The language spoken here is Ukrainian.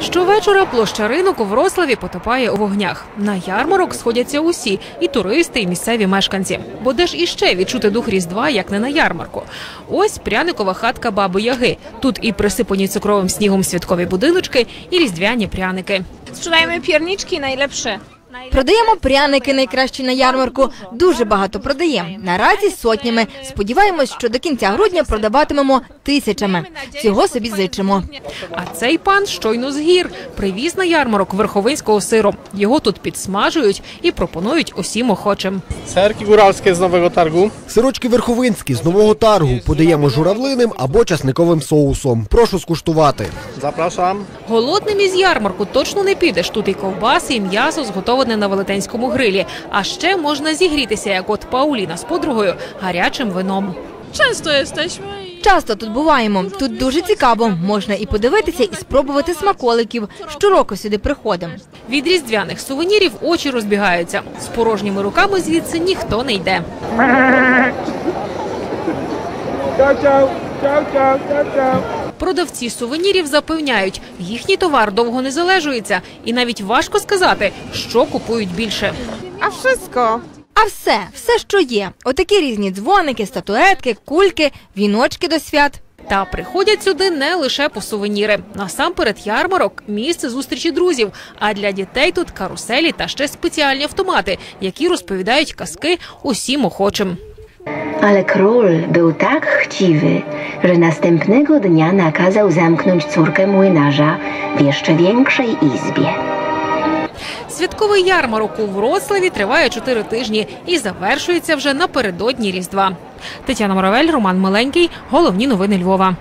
Щовечора площа ринок у Врославі потопає у вогнях. На ярмарок сходяться усі і туристи, і місцеві мешканці. Бо де ж іще відчути дух Різдва, як не на ярмарку? Ось пряникова хатка баби Яги. Тут і присипані цукровим снігом святкові будиночки, і різдвяні пряники. Sprzedajemy пірнічки najlepsze. Продаємо пряники найкращі на ярмарку. Дуже багато продаємо. Наразі сотнями. Сподіваємось, що до кінця грудня продаватимемо тисячами. Цього собі зичимо. А цей пан щойно з гір привіз на ярмарок верховинського сиру. Його тут підсмажують і пропонують усім охочим. Serki góralskie z Nowego Targu. Сирочки верховинські з нового таргу подаємо журавлиним або часниковим соусом. Прошу скуштувати. Zapraszam. Голодним із ярмарку точно не підеш. Тут і ковбаси, і м'ясо зготовлене на велетенському грилі. А ще можна зігрітися, як от Пауліна з подругою, гарячим вином. Często jesteśmy Часто тут буваємо. Тут дуже цікаво. Можна і подивитися, і спробувати смаколиків. Щороку сюди приходимо. Від різдвяних сувенірів очі розбігаються. З порожніми руками звідси ніхто не йде. Продавці сувенірів запевняють, їхній товар довго не залежується, і навіть важко сказати, що купують більше. A wszystko. А все, все, що є. Отакі різні дзвоники, статуетки, кульки, віночки до свят. Та приходять сюди не лише по сувеніри. Насамперед ярмарок місце зустрічі друзів. А для дітей тут каруселі та ще спеціальні автомати, які розповідають казки усім охочим. Ale król był tak chciwy, że następnego dnia nakazał zamknąć córkę młynarza w jeszcze większej izbie. Святковий ярмарок у Вроцлаві триває чотири тижні і завершується вже напередодні Різдва. Тетяна Моравель, Роман Миленький. Головні новини Львова.